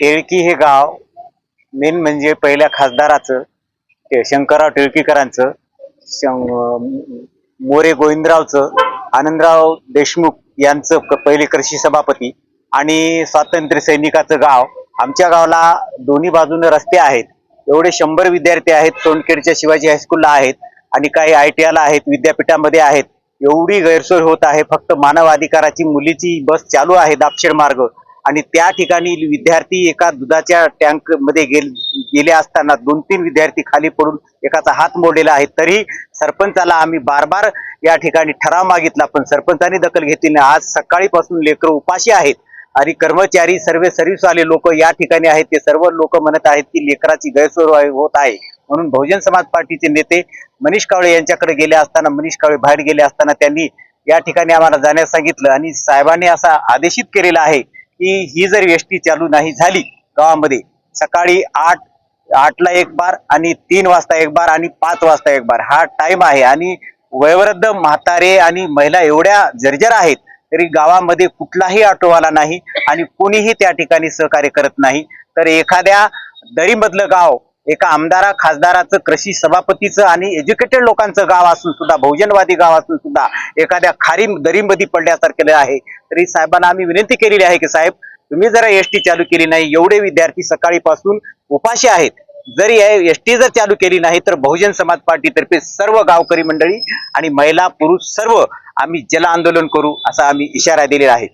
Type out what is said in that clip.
टिळकी हे गाव मेन म्हणजे पहिल्या खासदाराचं ते शंकरराव टिळकीकरांचं शं- मोरे गोविंदरावचं आनंदराव देशमुख यांचं क- पहिले कृषी सभापती आणि स्वातंत्र्य सैनिकाचं गाव. आमच्या गावाला दोन्ही बाजूने रस्ते आहेत. एवढे शंभर विद्यार्थी आहेत सोनखेडच्या शिवाजी हायस्कूलला आहेत आणि काही आय टी आयला आहेत विद्यापीठामध्ये आहेत. एवढी गैरसोय होत आहे फक्त मानव अधिकाराची मुलीची बस चालू आहे दापशेड मार्ग. आणि त्या ठिकाणी विद्यार्थी एका दुधाच्या टँकमध्ये गेले असताना दोन तीन विद्यार्थी खाली पडून एकाचा हात मोडलेला आहे. तरी सरपंचाला आम्ही बार बार या ठिकाणी ठराव मागितला पण सरपंचाने दखल घेतली नाही. आज सकाळीपासून लेकरं उपाशी आहेत. आणि कर्मचारी सर्व सर्व्हिस वाले लोक या ठिकाणी आहेत. ते सर्व लोक म्हणत आहेत की लेकराची गैरसोय होत आहे. म्हणून बहुजन समाज पार्टीचे नेते मनीष कावळे यांच्याकडे गेले असताना मनीष कावळे बाहेर गेले असताना त्यांनी या ठिकाणी आम्हाला जाण्यास सांगितलं. आणि साहेबांनी असा आदेशित केलेला आहे की ही जर एसटी चालू नाही झाली गावामध्ये सकाळी आठ आठला एक बार आणि तीन वाजता एक बार आणि पाच वाजता एक बार. हा टाइम आहे आणि वयोवृद्ध म्हातारे आणि महिला एवढ्या जर्जर आहेत तरी गावामध्ये कुठलाही ऑटोवाला नाही आणि कोणीही त्या ठिकाणी सहकार्य करत नाही. तर एखाद्या दरीमधलं गाव एका आमदारा खासदाराचं कृषी सभापतीचं आणि एज्युकेटेड लोकांचं गाव असून सुद्धा बहुजनवादी गाव असून सुद्धा एखाद्या खारी दरीमध्ये पडल्यासारखेलं आहे. तरी साहेबांना आम्ही विनंती केलेली आहे की साहेब तुम्ही जरा एसटी चालू केली नाही एवढे विद्यार्थी सकाळीपासून उपाशी आहेत. जरी एसटी जर चालू केली नाही तर बहुजन समाज पार्टीतर्फे सर्व गावकरी मंडळी आणि महिला पुरुष सर्व आम्ही जल आंदोलन करू असा आम्ही इशारा दिलेला आहे.